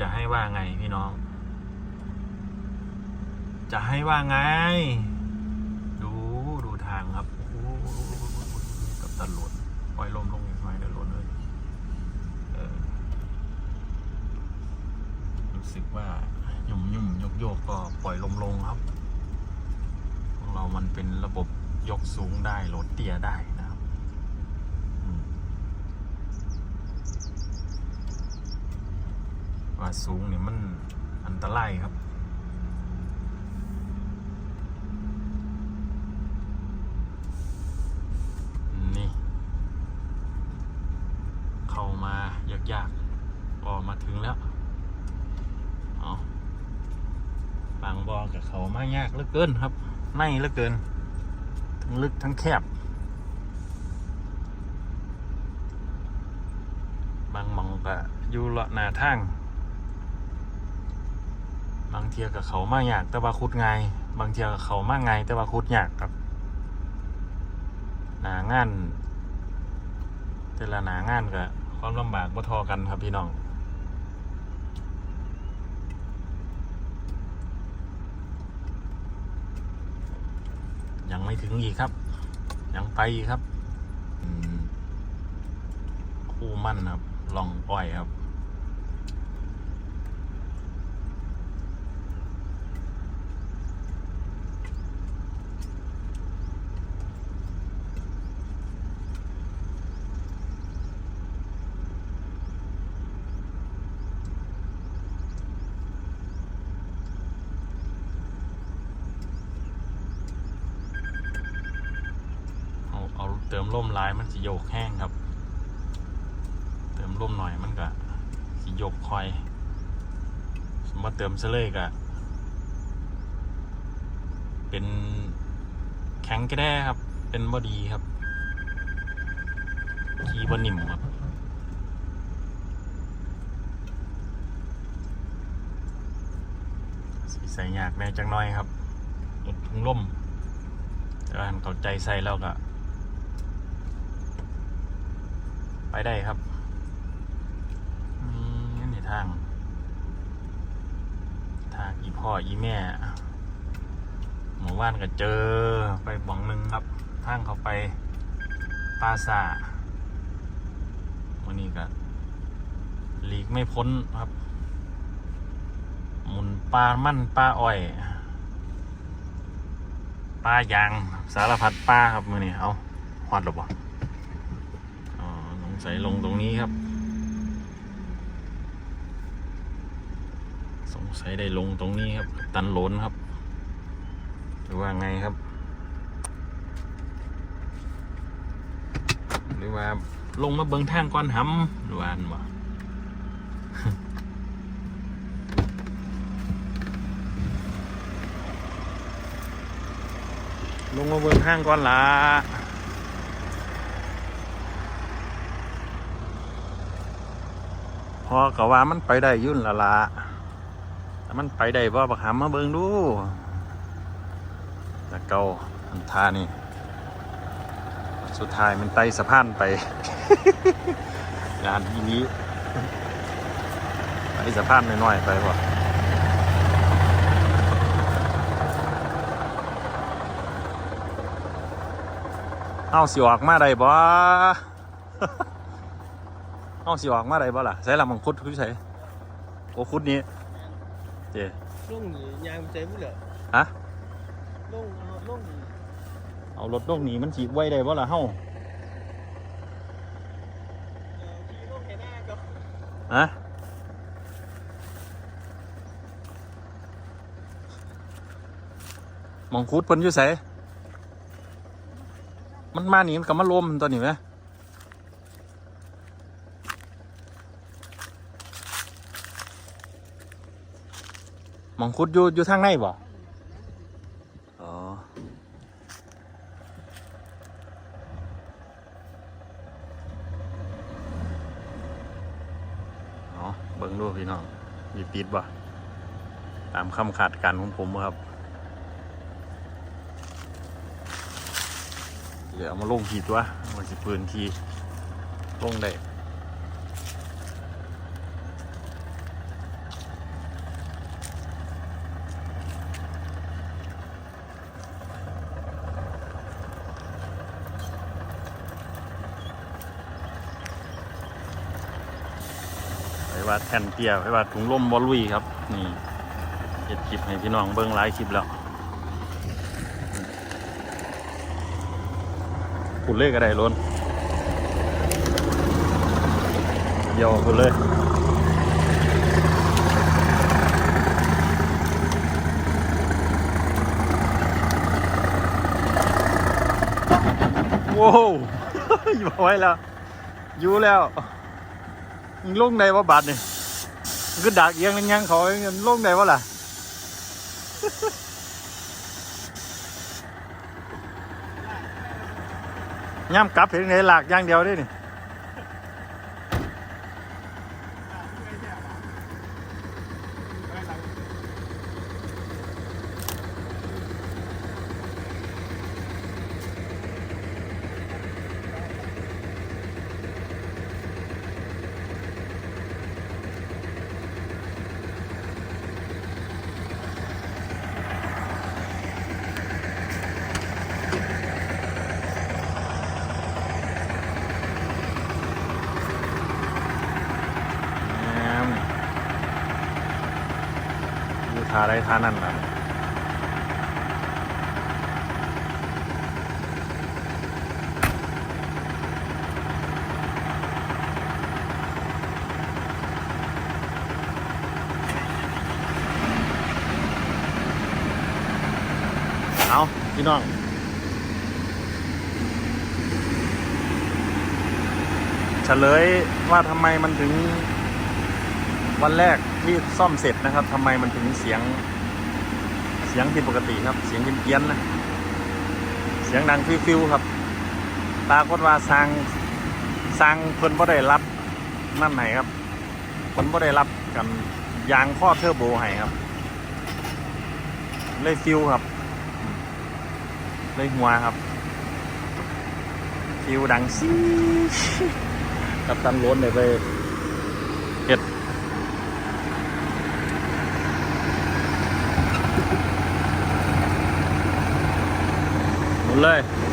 จะให้ว่าไงพี่น้อง จะให้ว่าไง ดูดูทางครับโอ้กับตล่นปล่อยลมลงอีกหน่อยเดี๋ยวหล่นเลยเออรู้สึกว่าหยุ่มยุ่มยกโยกก็ปล่อยลมลงครับ ของเรามันเป็นระบบยกสูงได้โหลดเตี้ยได้นะครับอืม ว่าสูงเนี่ยมันอันตรายครับนี่ เข้ามายากๆก็มาถึงแล้วเอาบางบอกับเขามายากเหลือเกินครับในเหลือเกิน ทั้งลึกทั้งแคบบางมองก็อยู่ละหนาทางางเทียกับเขามากยากแต่ว่าคุดง่ายบางเทียกับเขามากง่ายแต่ว่าคุดยากครับหนางานแต่ละหนางานก็ความลำบากบ่ทอกันครับพี่น้องยังไม่ถึงอีกครับ ยังไปอีกครับ คู่มั่นครับ ลองปล่อยครับ เอาเอาเติ มร่มลายมันสิโยกแห้งครับ เติมร่มหน่อยมันก็สิโยกคอยสมมติเติมเสเลยก็เป็นแข็งก็ได้ครับ เป็นบอดีครับขี่บอนิ่มครับใส่ยากแน่จังน้อยครับลดถุงล่มแต่ว่าเข้าใจใส่แล้วก็ ไปได้ครับนี่นี่ทาง ทางอีพ่ออีแม่ หมู่บ้านก็เจอไปบ่องหนึ่งครับ ทางเขาไปปาสาวันนี้ก็หลีกไม่พ้นครับ หมุนปลามั่นปลาอ้อยปลายางสารพัดปลาครับมือนี่เอาหอดหรือบ่อ๋อ สงสัยลงตรงนี้ครับ สงสัยได้ลงตรงนี้ครับ ตันหลนครับ หรือว่าไงครับ หรือว่าลงมาเบิงทางก่อนหำหรือว่าอันบ่ลงมาเบิงห้างก่อนละ พอก็ว่ามันไปได้ยุ่นละละแต่มันไปได้บ่บักหำมาเบิงดูตะเกาอันทานี่ สุดท้ายมันไต่สะพานไป งานทีนี้ไต่สะพานน้อยๆไปบ่เอาสิออกมาได้บ่ เอาสิออกมาได้บ่ล่ะใส่ละมังคุดคือใส่โอ้คุดนี้เจลุงนี่ยางใจพุ่นเหรอฮะลุงเอาลุงนี่เอารถลงหนีมันสีไว้ได้บ่ล่ะเฮาเอ่อขี่ลุงแค่หน้าก็ฮะมังคุดเพิ่นอยู่ไสมันมานี่มันก็มาลมตอนนี้ไหม มังคุดอยู่อยู่ทางในบ่อ๋อเนาะเบิ่งดูพี่น้องมีปิดบ่ตามคำขาดการของผมครับ เดี๋ยวมาลงขีดวะมันสิปืนทีลงได้ ว่าแทนเตียไปว่าถุงลมบอลลุยครับ นี่เห็ดคลิปให้พี่น้องเบิ้งหลายคลิปแล้วขุดเลขก็ได้ล้นเดียวขุดเลยโว้วอยู่ไว้แล้ว อยู่แล้วมึงลงในว่าบาทนี่มึงก็ดักเอียงยังๆเขาเงินลงในว่ยำกลับเห็นไงหลากอย่างเดียวได้นี่แหมอยู่ทา ได้ทานั่นนะเอาพี่น้องเฉลยว่าทำไมมันถึงวันแรก ที่ซ่อมเสร็จนะครับทำไมมันถึงเสียง เสียงผิดปกติครับ เสียงเพี้ยนๆนะเสียงดังฟิวๆครับปรากฏว่าสร้างสร้างเพิ่นบ่ได้รับนั่นไหนครับเพิ่นบ่ได้รับกันยางข้อเทอร์โบให้ครับ เลยฟิวครับ เลยหัวครับ ฟิวดังซีกับตันล้นเลยไปเห็ด หมุ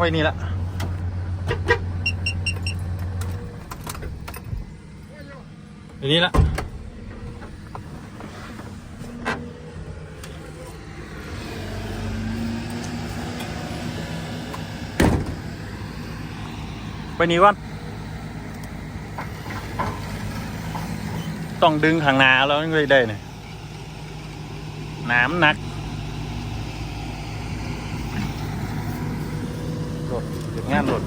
ไว้นี่ละไว้นี่ละไปนี่ก่อน ต้องดึงข้างหน้าแล้วถึงจะได้เนี่ยน้ำหนัก ถเก็บงานรถ